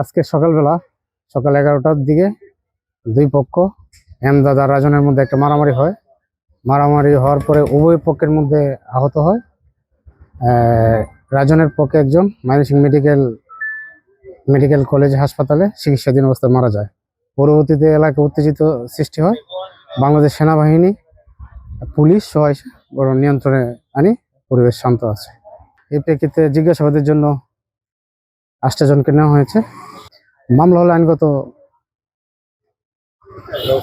আজকে সকালবেলা সকাল এগারোটার দিকে দুই পক্ষ এমদাদ আর রাজনের মধ্যে একটা মারামারি হয়। মারামারি হওয়ার পরে উভয় পক্ষের মধ্যে আহত হয়। রাজনের পক্ষে একজন ময়মনসিংহ মেডিকেল মেডিকেল কলেজ হাসপাতালে চিকিৎসাধীন অবস্থায় মারা যায়। পরবর্তীতে এলাকা উত্তেজিত সৃষ্টি হয়। বাংলাদেশ সেনাবাহিনী, পুলিশ বড় নিয়ন্ত্রণে আনি, পরিবেশ শান্ত আছে। এই প্রেক্ষিতে জিজ্ঞাসাবাদের জন্য আটটা জনকে নেওয়া হয়েছে। মামলা হলে আইনগত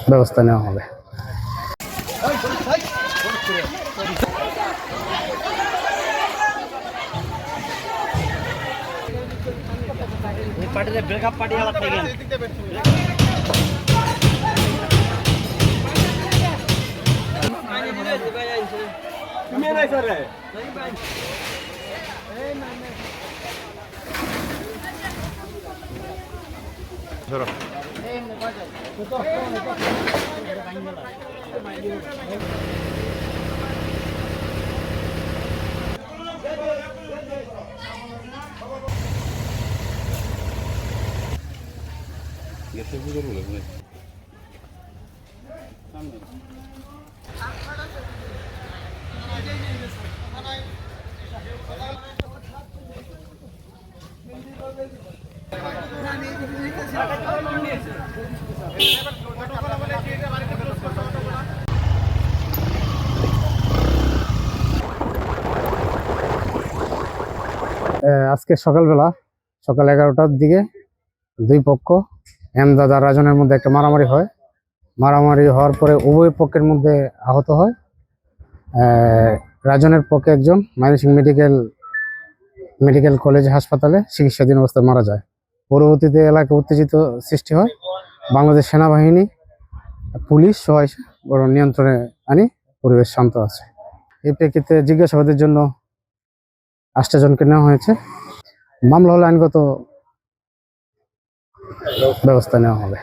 ব্যবস্থা নেওয়া হবে। পার্টিতে ব্রেকআপ পার্টি আলাপ থাকেন আহ, আজকে সকালবেলা সকাল এগারোটার দিকে দুই পক্ষ এমদাদ আর রাজনের মধ্যে একটা মারামারি হয়। মারামারি হওয়ার পরে উভয় পক্ষের মধ্যে আহত হয়। রাজনের পক্ষে একজন ময়মনসিংহ মেডিকেল মেডিকেল কলেজ হাসপাতালে চিকিৎসাধীন অবস্থায় মারা যায়। পরবর্তীতে এলাকা উত্তেজিত সৃষ্টি হয়। বাংলাদেশ সেনাবাহিনী, পুলিশ সবাই বড় নিয়ন্ত্রণে আনি, পরিবেশ শান্ত আছে। এই প্রেক্ষিতে জিজ্ঞাসাবাদের জন্য আষ্টাজনকে জনকে নেওয়া হয়েছে। মামলা হলে আইনগত ব্যবস্থা নেওয়া হবে।